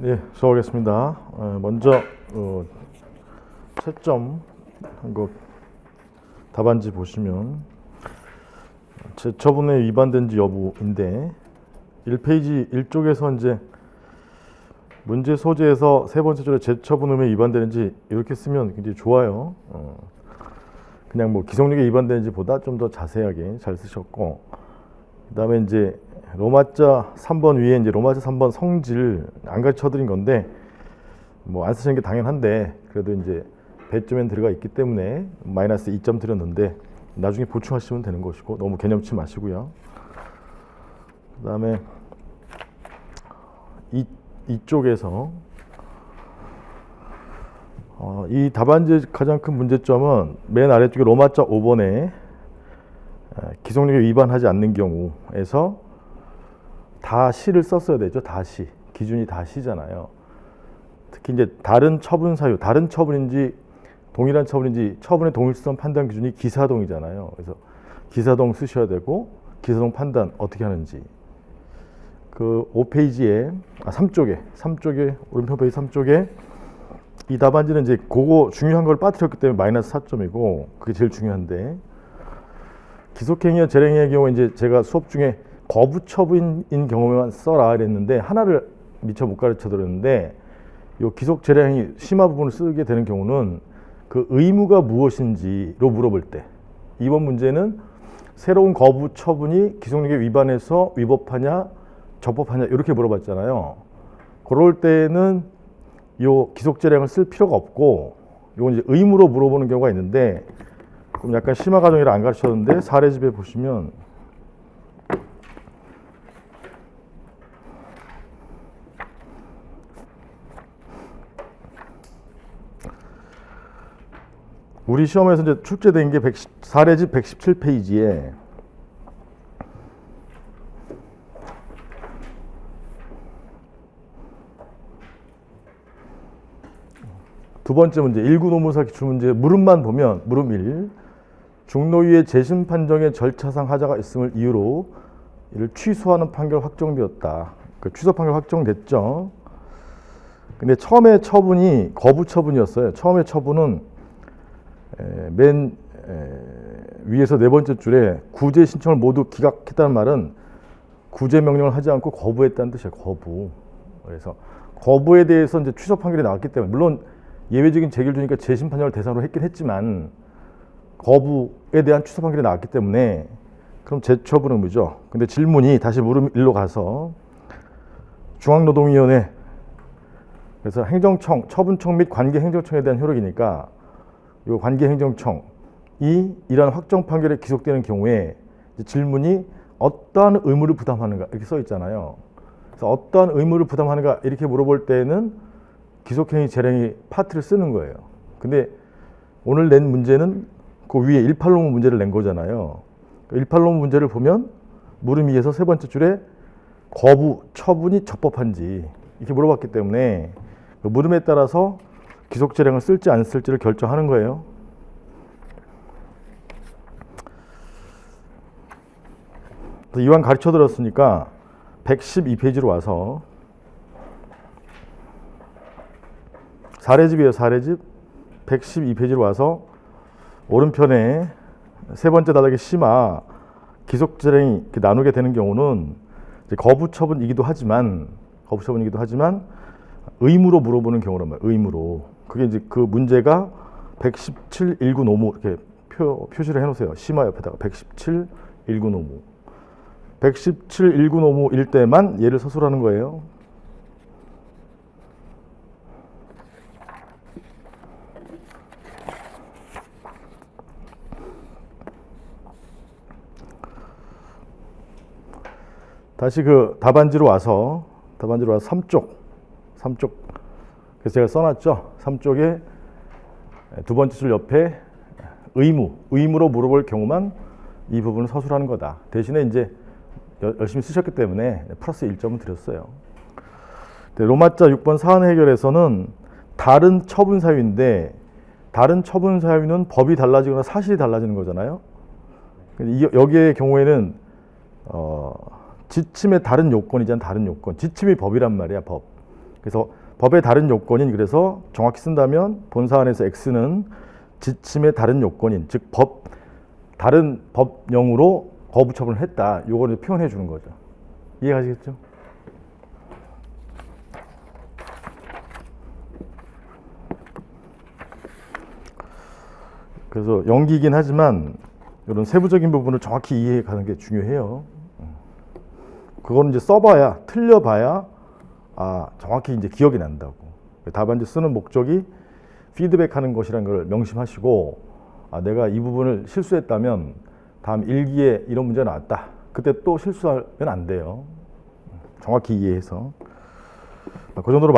네, 수고하겠습니다. 어, 먼저 어, 채점 한거 답안지 보시면 제 처분에 위반된지 여부인데 1페이지 1쪽에서 이제 문제 소재에서 세 번째 줄에 재처분음에 위반되는지 이렇게 쓰면 굉장히 좋아요. 어, 그냥 뭐 기성력에 위반되는지보다 좀 더 자세하게 잘 쓰셨고 그다음에 이제 로마자 3번 위에 이제 로마자 3번 성질 안 가르쳐 드린 건데 뭐 안 쓰시는 게 당연한데 그래도 이제 배점엔 들어가 있기 때문에 마이너스 2점 드렸는데 나중에 보충하시면 되는 것이고 너무 개념치 마시고요. 그다음에 이 이쪽에서 어, 이 답안지의 가장 큰 문제점은 맨 아래쪽에 로마자 5번에 기성력에 위반하지 않는 경우에서 다 시를 썼어야 되죠. 다시 기준이 다 시잖아요. 특히 이제 다른 처분 사유, 다른 처분인지 동일한 처분인지 처분의 동일성 판단 기준이 기사동이잖아요. 그래서 기사동 쓰셔야 되고 기사동 판단 어떻게 하는지 그 5페이지에 아 3쪽에 3쪽에 오른편 페이지 3쪽에 이 답안지는 이제 그거 중요한 걸 빠뜨렸기 때문에 마이너스 4점이고 그게 제일 중요한데 기속행위와 재량의 경우 이제 제가 수업 중에 거부 처분인 경우만 써라 이랬는데 하나를 미처 못 가르쳐 드렸는데 요 기속 재량이 심화 부분을 쓰게 되는 경우는 그 의무가 무엇인지로 물어볼 때 이번 문제는 새로운 거부 처분이 기속력에 위반해서 위법하냐 적법하냐 이렇게 물어봤잖아요. 그럴 때는 요 기속 재량을 쓸 필요가 없고 요건 이제 의무로 물어보는 경우가 있는데 그럼 약간 심화 과정이라 안 가르쳤는데 사례집에 보시면 우리 시험에서 이제 출제된 게 110, 사례집 117페이지에 두 번째 문제 1구 노무사 기출문제 물음만 보면 물음 1 중노위의 재심 판정의 절차상 하자가 있음을 이유로 이를 취소하는 판결 확정되었다. 그 취소 판결 확정됐죠. 근데 처음에 처분이 거부 처분이었어요. 처음에 처분은 에, 맨 에, 위에서 네 번째 줄에 구제 신청을 모두 기각했다는 말은 구제 명령을 하지 않고 거부했다는 뜻이에요. 거부. 그래서 거부에 대해서 이제 취소 판결이 나왔기 때문에 물론 예외적인 재결 주니까 재심 판정을 대상으로 했긴 했지만 거부에 대한 취소 판결이 나왔기 때문에 그럼 재처분 의무죠. 근데 질문이 다시 물음 일로 가서 중앙노동위원회 그래서 행정청, 처분청 및 관계 행정청에 대한 효력이니까 이 관계행정청이 이러한 확정 판결에 기속되는 경우에 질문이 어떠한 의무를 부담하는가 이렇게 써 있잖아요. 그래서 어떠한 의무를 부담하는가 이렇게 물어볼 때는 기속행위 재량이 파트를 쓰는 거예요. 근데 오늘 낸 문제는 그 위에 18논문 문제를 낸 거잖아요. 18논문 문제를 보면 물음 2에서 세 번째 줄에 거부 처분이 적법한지 이렇게 물어봤기 때문에 그 물음에 따라서 기속 재량을 쓸지 안 쓸지를 결정하는 거예요. 이왕 가르쳐 들었으니까 112페이지로 와서 사례집이에요, 사례집. 112페이지로 와서 오른편에 세 번째 단락의 심화 기속 재량이 나누게 되는 경우는 거부 처분이기도 하지만 거부 처분이기도 하지만 의무로 물어보는 경우란 말이에요. 의무로. 그게 이제 그 문제가 117 1구 노무 이렇게 표, 표시를 해 놓으세요. 심화 옆에다가 117 1구 노무. 117 1구 노무일 때만 얘를 서술하는 거예요. 다시 그 답안지로 와서 답안지로 와서 3쪽 3쪽 그래서 제가 써놨죠? 3쪽에 두 번째 줄 옆에 의무 의무로 물어볼 경우만 이 부분을 서술하는 거다. 대신에 이제 열심히 쓰셨기 때문에 플러스 1점을 드렸어요. 로마자 6번 사안 해결에서는 다른 처분 사유인데 다른 처분 사유는 법이 달라지거나 사실이 달라지는 거잖아요. 여기의 경우에는 어, 지침의 다른 요건이잖아 다른 요건. 지침이 법이란 말이야 법. 그래서 법의 다른 요건인 그래서 정확히 쓴다면 본사안에서 X는 지침의 다른 요건인 즉 법 다른 법령으로 거부 처분을 했다. 요거를 표현해 주는 거죠. 이해가시겠죠? 그래서 연기이긴 하지만 이런 세부적인 부분을 정확히 이해해 가는 게 중요해요. 그거는 이제 써봐야 틀려봐야 아 정확히 이제 기억이 난다고. 답안지 쓰는 목적이 피드백하는 것이라는 걸 명심하시고 아 내가 이 부분을 실수했다면 다음 일기에 이런 문제가 나왔다. 그때 또 실수하면 안 돼요. 정확히 이해해서 그 정도로.